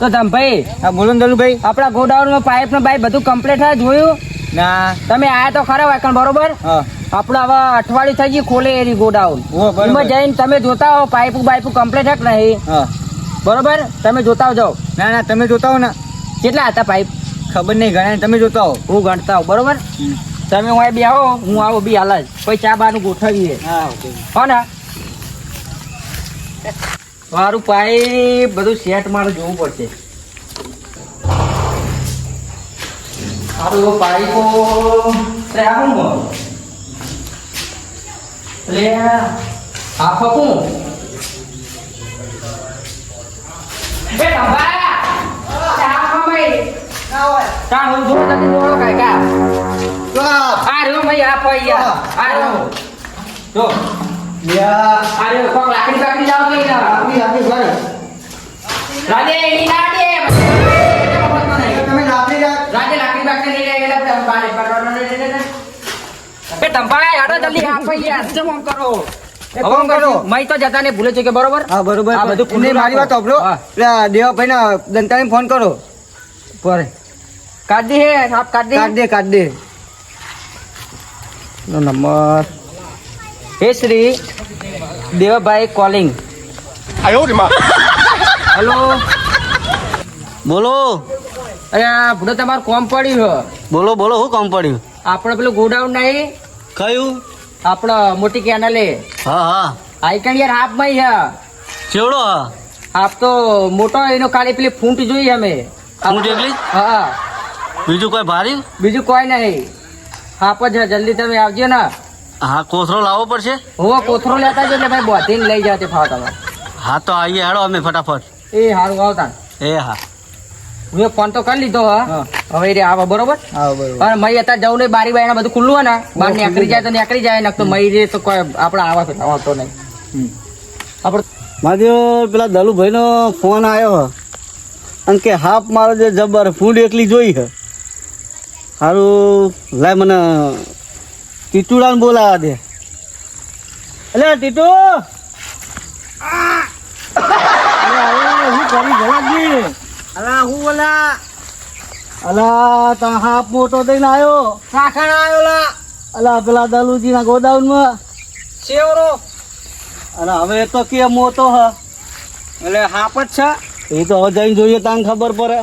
તો ધમભાઈ હા બોલો ને દલુભાઈ આપણા ગોડાઉનમાં પાઇપ ને બાઈપ બધું કમ્પ્લીટ હા જોયું? ના. તમે આયા તો ખરા વાકણ બરોબર? આપણે હવે અઠવાડિયું થઈ ગયું ખોલે એરી ગોડાઉન. એમાં જઈને તમે જોતા હો પાઇપ બાઈપ કમ્પ્લીટ હક નહીં? બરોબર? તમે જોતા જાઓ. ના ના તમે જોતા હો ને. કેટલા હતા પાઇપ? ખબર નહીં ગણાય તમે જોતા હો. હું ગણતા હો બરોબર? તમે હું બી આવો હું આવો બી હાલ જ. પછી ચા બાનું ગોઠવીએ. હા ઓકે. હો ને. મારું પાઇપ બધું સેટ મારે જોવું પડશે. મારું પાઇપો લે આવું આ ફકું. એ ખંભા ચા ખમાઈ. તા હું જોઉં તને જોડો કાકા આ રહ્યો ભાઈ આ. આ રહ્યો. જો. આ રહ્યો કોક લાકડી બાકડી લાવો તો યાર રાજે એની ના દે રાજે લાકડી બાકડી લઈ લે એટલે આપણે બારે પરવાનો લે લે લે એ તંબાઈ હાડો જલ્દી આ ભાઈ યાર જમ કરો હવે કરો. મય તો જતા ને ભૂલે છે કે બરોબર હા બરોબર આ બધું ખુલ્લું મારી વાત રાખો. એટલે દેવાભાઈ ના દંતાને ફોન કરો પર કાઢ દે હે સાપ કાઢ દે કાઢ દે કાઢ દે નંબર હે શ્રી દેવાભાઈ કોલિંગ હેલો બોલો. અરે આ ભૂડો તમારું કોમ પડ્યું છે. બોલો બોલો શું કોમ પડ્યું? આપણે પેલું ગોડાઉન નહીં? કયું? આપણો મોટી કેનલે. હા હા. આઈકણ યાર હાફમાં છે. ચેવડો હા હાફ તો મોટો એનો ખાલી પેલી ફૂંટ જોઈએ અમે. ફૂંટ એકલી? હા. બીજું કોઈ ભારી? બીજું કોઈ નહીં. હાફ જ. જલ્દી તમે આવજો ને. હા કોથરો લાવવો પડશે? હું કોથરો લેતા જ એટલે ભાઈ બોધીને લઈ જાવ તે ફાવ તમે હા તો આવીએ હેડો અમે ફટાફટ. એ હારું આવતા. એ હા. હું ફોન તો કરી લીધો હા. હા. હવે રે આવા બરોબર? હા બરોબર. પણ મય અત્યારે જવું નહીં બારી બારી બધું ખુલ્લું હોય ને બહાર નીકળી જાય તો નીકળી જાય ને તો મય રે તો કોઈ આપણે આવા આવતો નહીં. આપણે માધ્યો પેલા દલુભાઈનો ફોન આવ્યો અને કે હાફ મારો જે જબર ફૂડ એકલી જોઈ હે. સારું લાય મને ટીટુડાને બોલાવા દે. એટલે ટીટુ! હું કરી જલાજી અલા હું અલા તા હાફ મોટો દઈને આવ્યો કાકણ આવ્યો લા અલા પેલા દલુજીના ગોડાઉનમાં. શેવરો. અને હવે તો કે મોટો હ. એટલે હાપ જ છે. એ તો હવે જઈને જોઈએ તાને ખબર પડે.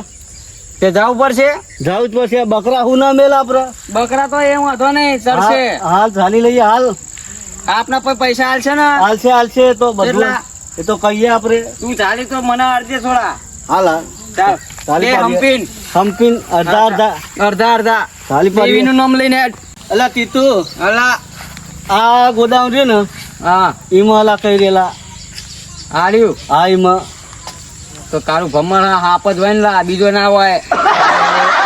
તે જવું પડશે? જાવું જ પડશે. બકરા હું ના મેલ આપડે બકરા તો એ વાંધો નહીં ચડશે. હાલ- ચાલી લઈએ હાલ. આપના પર પૈસા હાલશે ને? હાલશે હાલશે તો બધું. એ તો કહીએ આપડે તું ચાલી તો મને અડધે થોડા. હાલ હાલ. ચાલી. હંપીન. હંપીન અડધા અડધા. અડધા અડધા. ચાલી પાડીએ. દેવીનું નામ લઈને અલા તીતુ અલા. આ ગોદામ રહ્યું ને હા. ઈમાં અલા કઈ રેલા હાર્યું હા એમાં તો તારું ભમણ હાપ જ હોય ને લા બીજો ના હોય.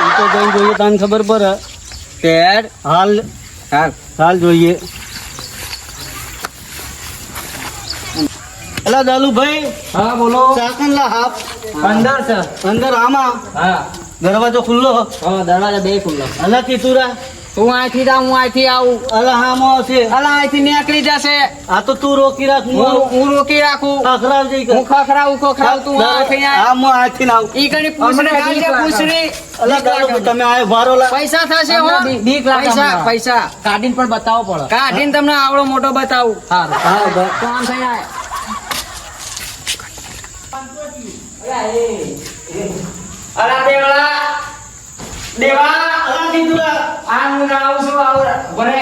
એ તો જઈને જોઈએ તને ખબર પડે. તે હાલ. હાલ. હાલ જોઈએ. અલા દાલુભાઈ હા બોલો. ચાકન લા હાફ અંદર છે. અંદર આમાં? હા. દરવાજો ખુલ્લો? હા દરવાજા બે ખુલ્લો. અલા તીતુરા તું અહીંથી જા હું અહીંથી આવું. અલા હામો છે. અલા અહીંથી નીકળી જશે. આ તો તું રોકી રાખ હું રોકી રાખું. ખખરાવ જઈ હું ખખરાવું ખખરાવું તું અહીંથી આય. હા હું આથી ના આવું. ઈ કણી પૂછને હાલજે, બીક અલા ગાલો તમે આ વારો લા પૈસા થશે હો. બીક લાગે પૈસા પૈસા. કાઢીને પણ બતાવો પડે. કાઢીને તમને આવડો મોટો બતાવું. હા હા કામ થઈ જાય અલા દેવલા દેવા અલા તીતુરા આ હું આવું છું આવું. ભલે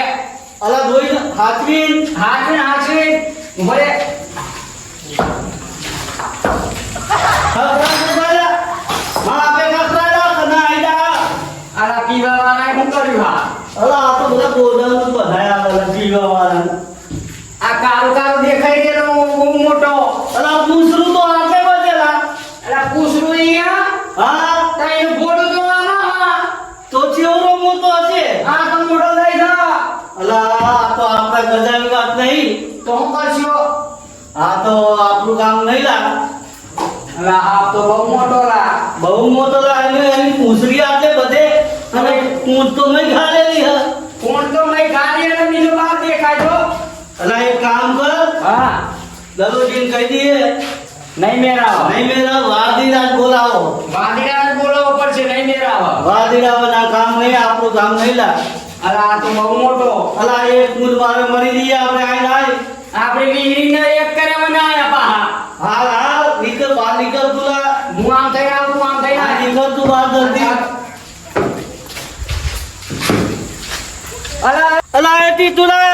અલા ને હાથવીન. હાથ ને હાથ ને ભલે ખખરાવ જઈ માં આપે ખખરાવ કના આઈ જા આલા પીવા વાળા શું કર્યું હા અલા આ તો બધા ગોડાઉન બધાયા અલા જીવા વાળા આ કાળું કાળું દેખાઈ ગયેલો બહુ મોટો અલા પૂછરું તો આટલે બધેલા અલા પૂછડું અહીંયા હા તા એનું ફોટો તો આમાં તો ચેવડો મોટો હશે આ તો મોટો થઈ ગયો અલા આ તો આપણા ગજાની વાત નહીં તો હું કરશો આ તો આપણું કામ નહીં લા અલા આ તો બહુ મોટો લા બહુ મોટો લા એને એની પૂંછડી આટલે બધે અને પૂંછ તો નહીં ખાલેલી હ ફોન તો મેં ગાડી અને બીજો બાર દેખાય તો અલા એક કામ કર હા દરોજીને કહી દઈએ. નહીં મેરાવ નહીં મેરાવ વાદીરાજ બોલાવો. વાદીરાજ બોલાવો પડશે નહીં મેરાવો વાદીરાવના કામ નહીં આપણું કામ નહીં લા. અલા આ તો બહુ મોટો. અલા એક મૂળ મારે મરી દઈએ આપણે આઈ આઈ. આપણે વીરીને એક કરે આયા પાહા. હા હા નીકળ બહાર નીકળ તું લા હું આમ થઈ આવું તું આમ થઈ આ નીકળ તું બહાર જલ્દી અલા અલા એ તુલા.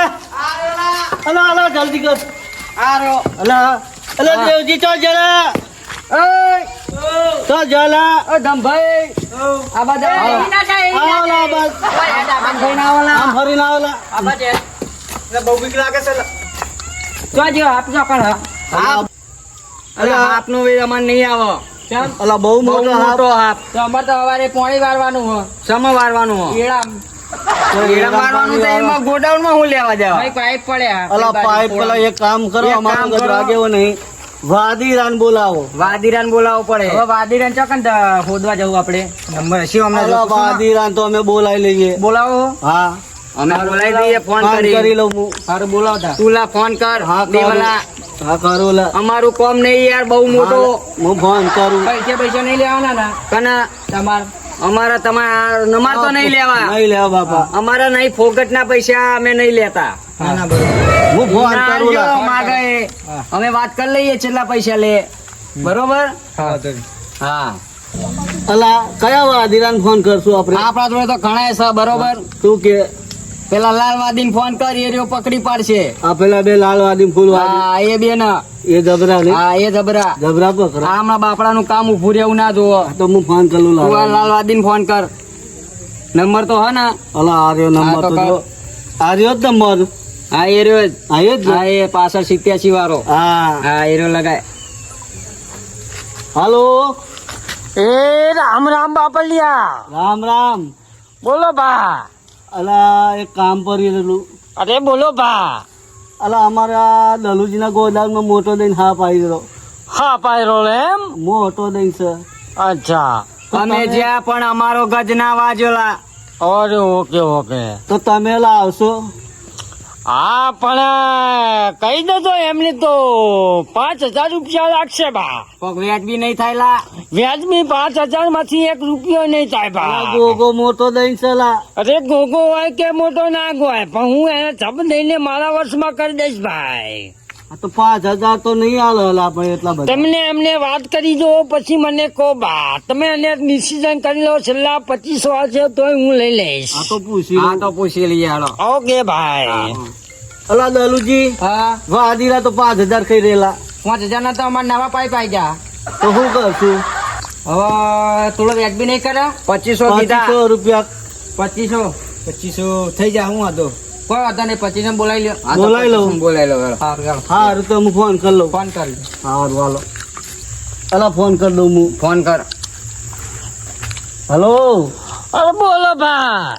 અલા અલા જલ્દી કર. આરો. અલા અલા દેવજી તો જરા તો જલા. ઓ ધમભાઈ. આ બધા આવો. બસ આમ થઈને આવો ના. આમ ફરીને આવો લા. આ બાજુ. બહુ બીક લાગે છે જો જો કણ હાપ અરે હાપનો વેર અમાર નહીં આવો. કેમ? અલા બહુ મોટો હાપ તો અમાર તો સવારે પોણી વારવાનું હો સમ વારવાનું હો એડા એડા મારવાનું તો એમાં ગોડાઉનમાં હું લેવા જાવ? પાઇપ પડે અલા પાઇપ પેલા એક કામ કરો અમારું કામ વાગેવો નહીં. વાદીરાન બોલાવો. વાદીરાન બોલાવો પડે. હવે વાદીરાન ચોકન હોદવા જવું આપણે? નંબર વાદીરાન તો અમે બોલાવી લઈએ. બોલાવો. હા. અમે બોલાવી દઈએ ફોન કરી. કરી લઉં હું. સારું બોલાવતા. તુલા ફોન કર. હા દેવલા. હા કરો અમારું કોમ નહીં યાર બહુ મોટો. હું ફોન કરું. પૈસા પૈસા નહીં લેવાના ના? કના? તમાર અમારા તમારા નમાર તો નહીં લેવા. નહીં લેવા બાપા. અમારા નહીં ફોગટ ના પૈસા અમે નહીં લેતા. અમે વાત કરી લઈએ છેલ્લા પૈસા લે. બરોબર? હા અલા કયા વાદીરાન ફોન કરશું આપણે? આપણા જોડે તો ઘણા છે બરોબર? તું કે પેલા લાલવાદી ફોન કરી એ રહ્યો પકડી પાડશે. આ પેલા બે લાલ વાદી ફૂલ હા એ બે ના એ જબરા ને? હા એ જબરા. જબરા પકડ આ હમણાં બાપડા નું કામ ઉભું રહેવું ના જોવો તો હું ફોન કરું લાલવાદી ફોન કર. નંબર તો હે ને? અલા આર્યો હા, નંબર તો આર્યો જ. નંબર? હા એ રહ્યો જ. આયો જ હા એ પાછળ સિત્યાસી વાળો. હા. હા એ રહ્યો લગાય. હાલો? એ રામ રામ બાપલિયા. રામ રામ. બોલો બા. અલા એક કામ પડી અરે બોલો ભા. અલા અમારા દલુજીના ગોદામમાં મોટો દઈને હા પાડી દીધો હા પાયરો એમ? મોટો દઈને છે. અચ્છા. અમે જ્યાં પણ અમારો ગજ ના વાજોલા ઓકે ઓકે. તો તમે લાવશો હા પણ કહી દેજો એમને તો પાંચ હજાર રૂપિયા લાગશે બા. પણ વ્યાજબી નહીં થાય લા. વ્યાજબી પાંચ હજારમાંથી એક રૂપિયો નહીં થાય બા. ગોગો મોટો દઈ છે અરે ગોગો હોય કે મોટો ના હોય પણ હું એને જબ દઈને મારા વર્ષમાં કરી દઈશ ભાઈ. તો પાંચ હજાર તો નહીં આલે અલા એટલા બધા. તમને એમને વાત કરી દો પછી મને કહો બા તમે એને ડિસિઝન કરી લો છેલ્લા પચીસ વાર છે તોય હું લઈ લઈશ. આ તો પૂછી. તો પૂછી લઈએ હાલો. ઓકે ભાઈ. અલા દલુજી હા? વાદીરા તો પાંચ હજાર ખાઈ રહેલા. પાંચ હજાર ના તો અમારે નવા પાઇપ આવી ગયા. તો શું કરશું? હવે થોડો વ્યાજ બી નહીં કરે. પચીસો પચીસો રૂપિયા. પચીસો પચીસો થઈ જાય હું હતો કોઈ વાંધો નહીં પચીસો બોલાવી લો બોલાવી લઉં. બોલાવી લો હાલો. સારું હારું તો હું ફોન કરી લઉં. ફોન કરી સારું હાલો. અલા ફોન કરી દઉં હું. ફોન કર. હલો? અરે બોલો ભાઈ.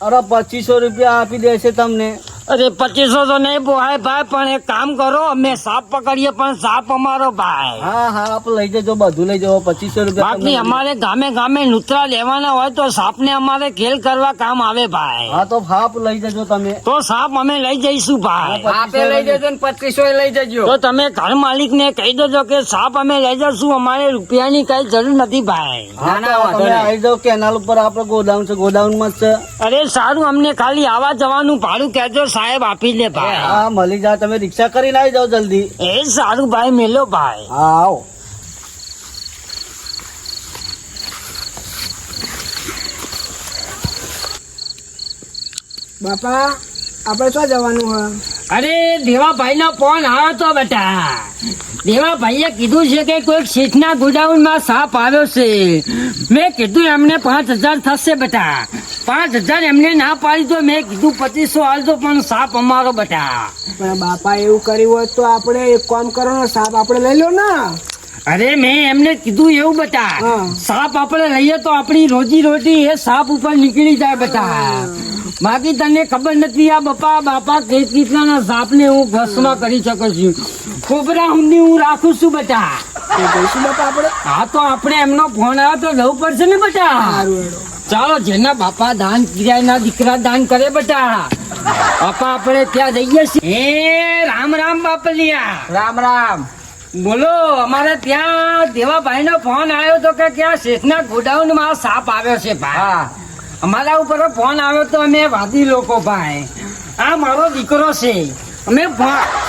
અરે પચીસો રૂપિયા આપી દેશે તમને. અરે પચીસો તો નહીં પોહાય ભાઈ પણ એક કામ કરો અમે સાપ પકડીએ પણ સાપ અમારો ભાઈ. હા હા આપ લઈ જજો બધું લઈ જવો પચીસો રૂપિયા બાકી અમારે ગામે ગામે નુતરા લેવાના હોય તો સાપ ને અમારે ખેલ કરવા કામ આવે ભાઈ. હા તો સાપ લઈ જજો તમે. તો સાપ અમે લઈ જઈશું ભાઈ. આપે લઈ જજો ને પચીસો લઈ જજો. તો તમે ઘર માલિક ને કહી દેજો કે સાપ અમે લઈ જશું અમારે રૂપિયાની કઈ જરૂર નથી ભાઈ. તમે આવી જાઓ કેનાલ ઉપર આપડે ગોડાઉન છે ગોડાઉનમાં છે. અરે સારું અમને ખાલી આવા જવાનું ભાડું કહેજો સાહેબ આપી દે ભાઈ. હા મળી જા તમે રિક્ષા કરીને આવી જાઓ જલ્દી. એ સારું ભાઈ મેલો ભાઈ. હા આવો. બાપા આપણે શું જવાનું હ અરે દેવાભાઈ નો ફોન આવ્યો તો બેટા. દેવાભાઈએ કીધું છે કે કોઈક સીટના ગોડાઉનમાં સાપ આવ્યો છે. મેં કીધું એમને પાંચ હજાર થશે બેટા. પાંચ હજાર એમને ના પાડી તો મેં કીધું પચીસો હાલતો પણ સાપ અમારો બેટા. બાપા એવું કર્યું હોય તો આપણે એક કામ કરો સાપ આપણે લઈ લો ને. અરે મેં એમને કીધું એવું બતા સાપ આપણે લઈએ તો આપણી રોજી રોટી એ સાપ ઉપર નીકળી જાય બતા. બાકી તને ખબર નથી આ બાપા બાપા કઈ કેટલાના સાપ ને હું ભસ્મ કરી શકું છું. ખોબરા હુંડી હું રાખું છું બેટા હા તો આપણે એમનો ફોન આવ્યો તો લવું પડશે ને બટા ચાલો જેના બાપા દાન ક્રિયાના દીકરા દાન કરે બટા બાપા આપણે ત્યાં જઈએ છીએ. એ રામ રામ બાપલિયા. રામ રામ. બોલો અમારે ત્યાં દેવાભાઈ નો ફોન આવ્યો તો કે ક્યાં શેઠના ગોડાઉનમાં સાપ આવ્યો છે ભાઈ. અમારા ઉપર ફોન આવ્યો તો અમે વાદી લોકો ભાઈ. આ મારો દીકરો છે. અમે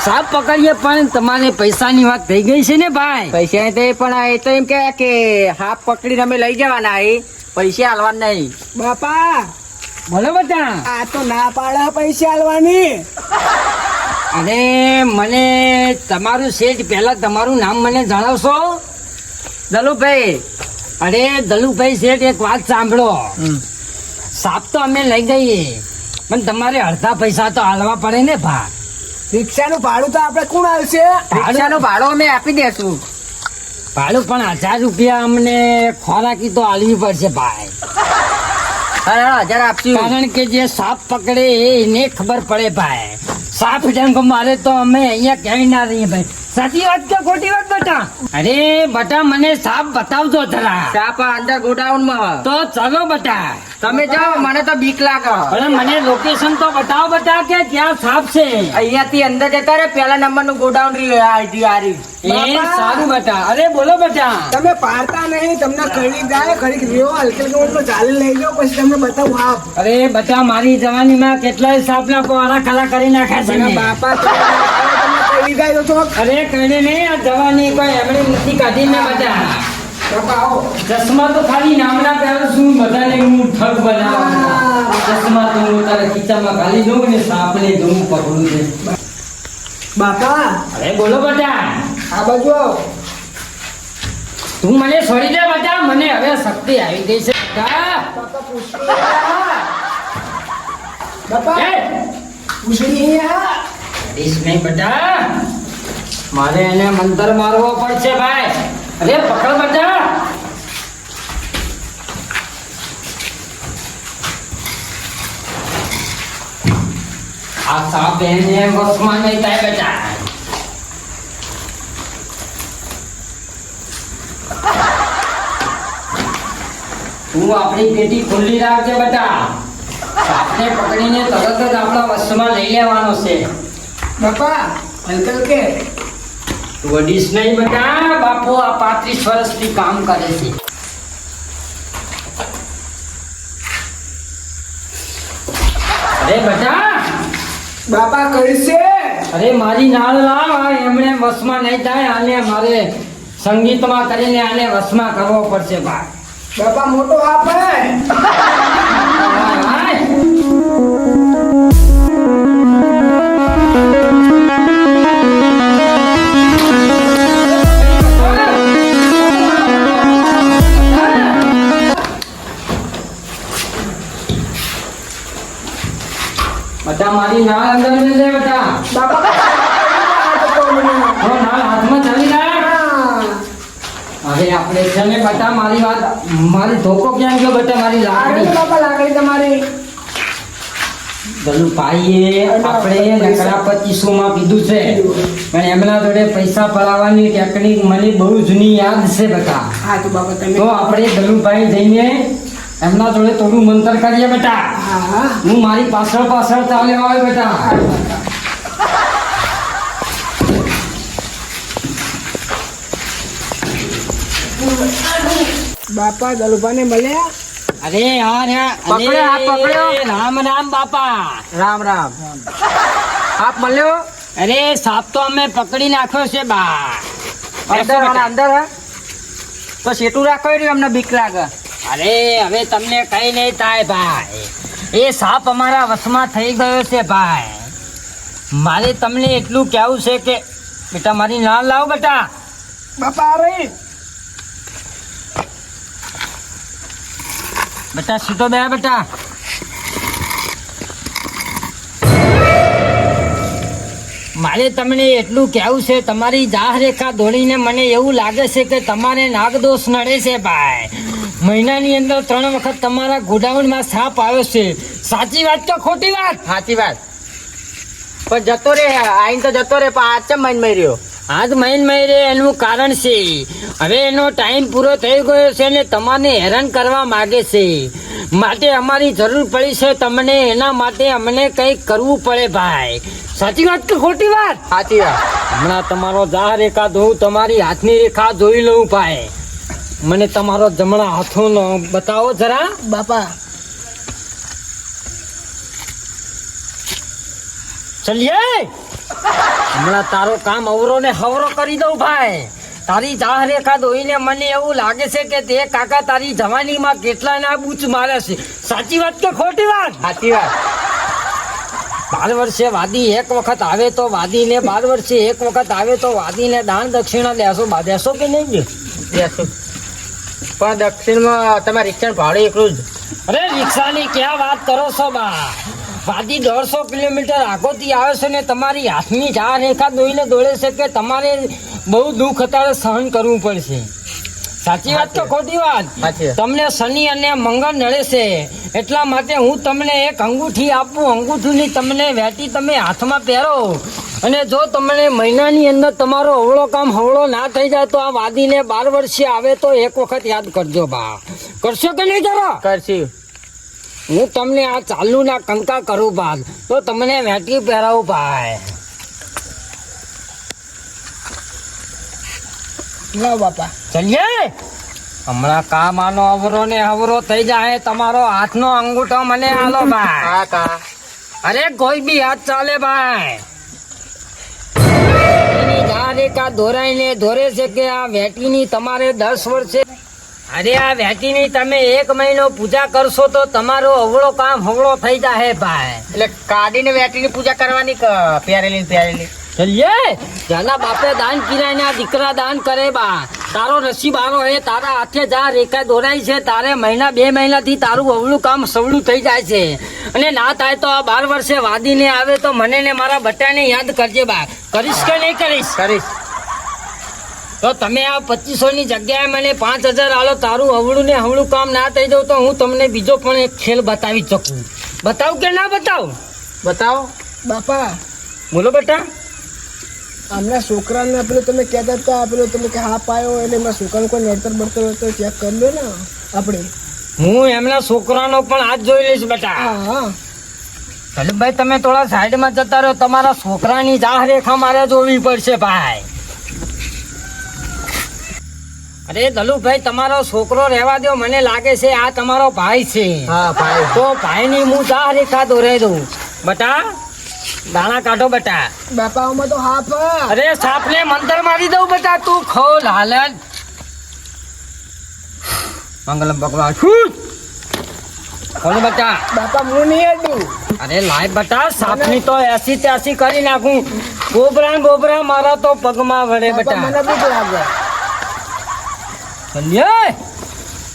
સાપ પકડીએ પણ તમારે પૈસાની વાત થઈ ગઈ છે ને ભાઈ? પૈસા તે પણ એ તો એમ કે કે સાપ પકડીને અમે લઈ જવાના એ. પૈસા હાલવા નહીં. બાપા બોલો બધા. આ તો ના પાડા પૈસા આલવાની. અરે મને તમારું શેઠ પહેલા તમારું નામ મને જણાવશો? દલુભાઈ. અરે દલુભાઈ શેઠ એક વાત સાંભળો. સાપ તો અમે લઈ ગઈએ પણ તમારે અડધા પૈસા તો હાલવા પડે ને ભા રિક્ષાનું ભાડું તો આપણે કોણ આવશે રિક્ષાનું ભાડું અમે આપી દેશું. ભાડું પણ હજાર રૂપિયા અમને ખોરાકી તો હાલવી પડશે ભાઈ. હજાર આપશું. કારણ કે જે સાપ પકડે એને ખબર પડે ભાઈ. સાપ ડંખ મારે તો અમે અહીંયા ક્યાંય ના રહીએ ભાઈ. સાચી વાત કે ખોટી વાત બેટા? અરે બટા મને સાપ બતાવજો જરા. સાપ અંદર ગોડાઉનમાં તો ચલો બેટા. તમે જાઓ મને તો બીક લાગે. અરે મને લોકેશન તો બતાવો બેટા કે ક્યાં સાપ છે. અહીંયા થી અંદર જતા રે પેલા નંબરનું ગોડાઉન રહ્યું આ રહ્યું, એ સારું બેટા. અરે બોલો બેટા. તમે પારતા નહીં તમને ઘડીક જાય ઘડીક રહ્યો હલકે તો ચાલી લઈ જાઓ પછી તમને બતાવું હાફ અરે બેટા મારી જવાનીમાં કેટલાય સાપના કોરા કલા કરી નાખ્યા છે બાપા તો ગયો છો અરે કઈને નહીં આ જવાની કોઈ એમણે નથી કાઢી ને બધા. આવો. ચશ્મા તો ખાલી નામના પહેરું છું બધાને હું ઠગ બનાવું? ચશ્મા તો હું તારા ખીચામાં ખાલી જોઉં ને સાપને તો હું પકડું છે બાપા. અરે બોલો બધા. આ બાજુ આવો. તું મને છોડી દે બધા મને હવે શક્તિ આવી ગઈ છે. બાપા. બાપા પૂછડી નહીં બેટા. મારે એને મંતર મારવો પડશે ભાઈ. અરે પકડ બેટા. આ સાપ એને વસમાં નહીં થાય બેટા. તું આપણી પેટી ખુલ્લી રાખજે બેટા. સાપને પકડીને તરત જ આપણા વસમાં લઈ લેવાનો છે. બાપા અંકલ કે? વડીશ નહીં બેટા. બાપુ આ પાંત્રીસ વર્ષથી કામ કરે છે. અરે બેટા. બાપા કરશે અરે મારી નાળ લાવ આ એમણે વસમાં નહીં થાય આને મારે સંગીતમાં કરીને આને વસમાં કરવો પડશે ભાઈ બાપા મોટો હાફ બધા મારી નાળ અંદર લઈ લે બધા. બાપા. હવે નાળ હાથમાં ચાલી રાખ હવે આપણે છે ને બટા મારી વાત મારી ધોકો ક્યાં ગયો બટા મારી લાકડી? બાપા લાકડી તમારી. બધું પાઈએ આપણે નકરા પચીસો માં કીધું છે. પણ એમના જોડે પૈસા પડાવવાની ટેકનિક મને બહુ જૂની યાદ છે બટા હા તો બાપા તમે તો આપણે દલુભાઈ જઈને એમના જોડે થોડું મંતર કરીએ બેટા. હા. મારી પાછળ પાછળ ચાલે આવે બેટા. બાપા દલુભાને મળ્યા? અરે યાર. પકડ્યો, હાથ પકડ્યો. રામ રામ બાપા. રામ રામ. આપ મળ્યો? અરે સાપ તો અમે પકડી નાખ્યો છે બા. અંદર અંદર? તો સેટું રાખો એમને બીક લાગે. અરે હવે તમને કઈ નહીં થાય ભાઈ. એ સાપ અમારા વશમાં થઈ ગયો છે ભાઈ. મારે તમને એટલું કહેવું છે કે બેટા મારી ના લાવ બેટા. બાપા રહી. બેટા સીધો બે બેટા. મારે તમને એટલું કહેવું છે તમારી જાહ રેખા દોડીને મને એવું લાગે છે કે તમારે નાગદોષ નડે છે ભાઈ. મહિનાની અંદર ત્રણ વખત તમારા ગોડાઉનમાં સાપ આવ્યો છે. સાચી વાત કે ખોટી વાત? સાચી વાત. પણ જતો રે આઈને તો જતો રે પણ આજ ચમ મહિન મર્યો આજ મહિન મહિને એનું કારણ છે. હવે એનો ટાઈમ પૂરો થઈ ગયો છે ને તમારે હેરાન કરવા માગે છે. માટે અમારી જરૂર પડી છે તમને એના માટે અમને કંઈક કરવું પડે ભાઈ. સાચી વાત કે ખોટી વાત? સાચી વાત. હમણાં તમારો જાહ રેખા જોઉં તમારી હાથની રેખા જોઈ લઉં પાય મને તમારો જમણા હાથોનો બતાવો જરા. બાપા. ચલીએ હમણાં તારો કામ અવરો ને હવરો કરી દઉં ભાઈ. તારી જાહ રેખા ધોઈને મને એવું લાગે છે કે તે કાકા તારી જવાનીમાં કેટલા ના બૂચ મારે છે. સાચી વાત કે ખોટી વાત? સાચી વાત. બાર વર્ષે વાદી એક વખત આવે તો વાદીને બાર વર્ષે એક વખત આવે તો વાદીને દાન દક્ષિણા દેશો દેશો કે નહીં? દે? પણ દક્ષિણમાં તમે રિક્ષા ભાડું એકલું જ. અરે રિક્ષાની ક્યાં વાત કરો છો બા? વાદી દોઢસો કિલોમીટર આગોથી આવે છે ને તમારી હાથની ચા રેખા દોઈને દોડે છે કે તમારે બહુ દુઃખ અત્યારે સહન કરવું પડશે. સાચી વાત તો ખોટી વાત. તમને શનિ અને મંગળ નડે છે. એટલા માટે હું તમને એક અંગૂઠી આપું. અંગૂઠીની તમને વેટી તમે હાથમાં પહેરો. અને જો તમને મહિનાની અંદર તમારો હવળો કામ હવળો ના થઈ જાય તો આ વાદીને બાર વર્ષે આવે તો એક વખત યાદ કરજો બા. કરશો કે નહીં કરો કરશું. હું તમને આ ચાલુ ના કંકા કરું બાદ. તો તમને વેટી પહેરાવું ભાઈ. લાવ બાપા. ચલીએ? હમણાં કામ આનો અવરો ને અવરો થઈ જાય તમારો હાથનો અંગૂઠો મને આલો ભાઈ. અરે કોઈ બી હાથ ચાલે ભાઈ. એની જા રેખા દોરાઈને છે કે આ વેટીની તમારે દસ વર્ષે? અરે આ વેટીની તમે એક મહિનો પૂજા કરશો તો તમારો અવળો કામ હવળો થઈ જાય ભાઈ. એટલે કાઢીને વેટીની પૂજા કરવાની પહેરેલી પહેરેલી. ચલીએ? જાના બાપે દાન કિરાય આ દીકરા દાન કરે બા. તારો નસીબ આરો હે તારા હાથે જા રેખા દોરાય છે. તારે મહિના બે મહિનાથી તારું અવળું કામ સવળું થઈ જાય છે. અને ના થાય તો આ બાર વર્ષે વાદીને આવે તો મને ને મારા બટાને યાદ કરજે બા. કરીશ કે નહીં કરીશ? કરીશ. તો તમે આ પચીસો ની જગ્યાએ મને પાંચ હજાર આલો તારું અવળું ને હવળું કામ ના થઈ જવું તો હું તમને બીજો પણ એક ખેલ બતાવી શકું. બતાવું કે ના બતાવું? બતાવો. બાપા. બોલો બેટા. હમણાં છોકરાને પેલું તમે કહેતા હતા પેલું તમે કે હા પાયો એટલે એમના છોકરાનું કોઈ નડતર બળતર હોય તો ચેક કરી લો ને આપણે. હું એમના છોકરાનો પણ હાથ જોઈ લઈશ બેટા. હા હા. ભાઈ તમે થોડા સાઈડમાં જતા રહો તમારા છોકરાની જાહ રેખા મારે જોવી પડશે ભાઈ. અરે દલુભાઈ તમારો છોકરો રહેવા દો મને લાગે છે આ તમારો ભાઈ છે. હા ભાઈ. તો ભાઈની હું જાહ રેખા દોરાઈ દઉં. બટા દાણા કાઢો બટા. બાપા આમાં તો હાફ અરે સાપને મંતર મારી દઉં બટા તું ખોલ હાલન. મંગલમ ભગવાન. ખોલ બટા. બાપા હું નહીં અડું અરે લાય બેટા સાપની તો એસી ત્યાસી કરી નાખું. ગોબરા ગોબરા મારા તો પગમાં વળે બેટા. મને બીક લાગે. સમજ્યો?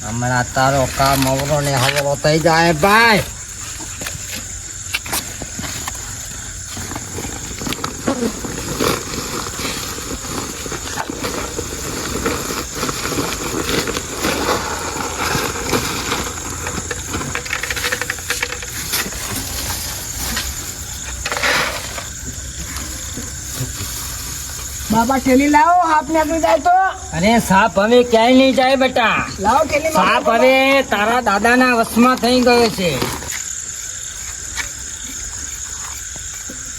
હમણાં તારો કામ અવરો ને હવરો થઈ જાય ભાઈ. બાપા ઠેલી લાવો હાફ નીકળી જાય તો. અરે સાપ હવે ક્યાંય નહીં જાય બેટા. લાવો ઠેલી સાપ હવે તારા દાદાના વશમાં થઈ ગયો છે.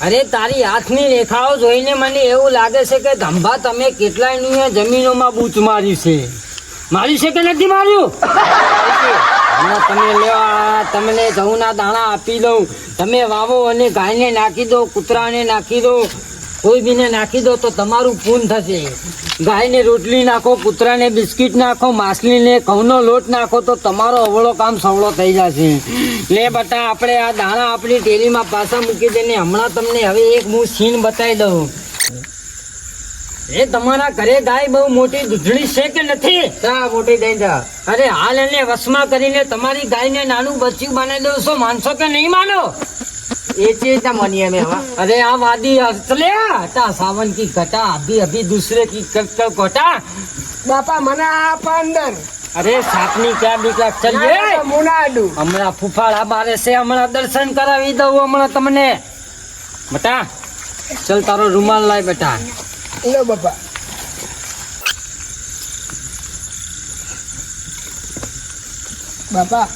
અરે તારી હાથની રેખાઓ જોઈને મને એવું લાગે છે કે ધંભા તમે કેટલાયની જમીનોમાં બૂચ માર્યું છે. માર્યું છે કે નથી માર્યું? તમે લેવા તમને ઘઉંના દાણા આપી દઉં. તમે વાવો અને ગાયને નાખી દો કૂતરાને નાખી દો. કોઈ નાખી દો તો તમારું પૂન થશે. ગાયને રોટલી નાખો, કૂતરાને બિસ્કિટ નાખો, માછલીને ઘઉંનો લોટ નાખો તો તમારો અવળો કામ સવળો થઈ જશે. લે બટા, આપણે આ દાણા આપણી ટેલીમાં પાછા મૂકી દઈને હમણાં તમને હવે એક હું સીન બતાવી દઉં. એ તમારા ઘરે ગાય બહુ મોટી દૂધણી છે કે નથી? ચા મોટી દઈ જા. અરે હાલ એને વસમાં કરીને તમારી ગાયને નાનું બચ્યું બનાવી દઉં છો. માનશો કે નહીં માનો? એ ચીજ ના મની અમે હવે अरे આ वादी चले हटा सावन की घटा अभी अभी दूसरे की कर कर घटा બાપા મને આપા અંદર અરે સાપની ક્યાં બીક લાગ ના, ચલીએ બાપા, હું ના અડું હમણાં ફૂફાડા મારે છે હમણાં દર્શન કરાવી દઉં હમણાં તમને બેટા ચલ તારો રૂમાલ લાય બેટા લો બાપા બાપા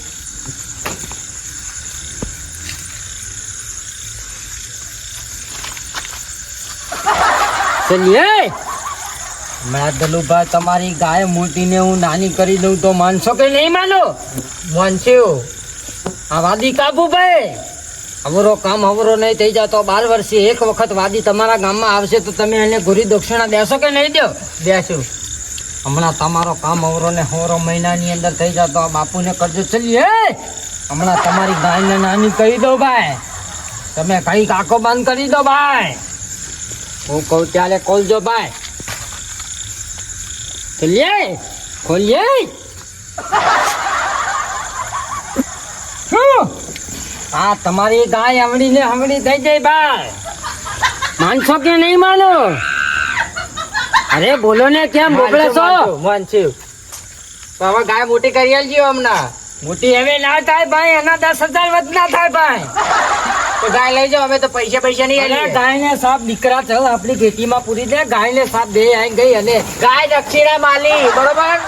ચલીએ? હમણાં દલુભાઈ તમારી ગાય મોટીને હું નાની કરી દઉં તો માનશો કે નહીં માનો? માનશો. આ વાદી કાબુ ભાઈ. અવરો કામ અવરો નહીં થઈ જતો બાર વર્ષે એક વખત વાદી તમારા ગામમાં આવશે તો તમે એને ગુરી દક્ષિણા દેશો કે નહીં દો? દેશું. હમણાં તમારો કામ અવરો ને હોરો મહિનાની અંદર થઈ જતો આ બાપુને કરજો. ચલીએ? હમણાં તમારી ગાયને નાની કરી દો ભાઈ. તમે કઈ કાકો બંધ કરી દો ભાઈ. હું કહું ત્યારે ખોલજો ભાઈ. ખોલીએ? ખોલીએ? આ તમારી ગાય હમણી ને હમણી થઈ જાય ભાઈ. માનશો કે નહીં માનો? અરે બોલો ને કેમ મોકલે છો માનશું હવે ગાય મોટી કરી આલજો હમણાં. મોટી હવે ના થાય ભાઈ એના દસ હજાર વધ ના થાય ભાઈ. તો ગાય લઈ જાઓ હવે તો પૈસા પૈસા નહીં અરે ગાય ને સાપ દીકરા ચલ આપણી ખેતીમાં પૂરી દે ગાય ને સાપ દે આઈ ગઈ અને ગાય દક્ષિણા માલી બરોબર?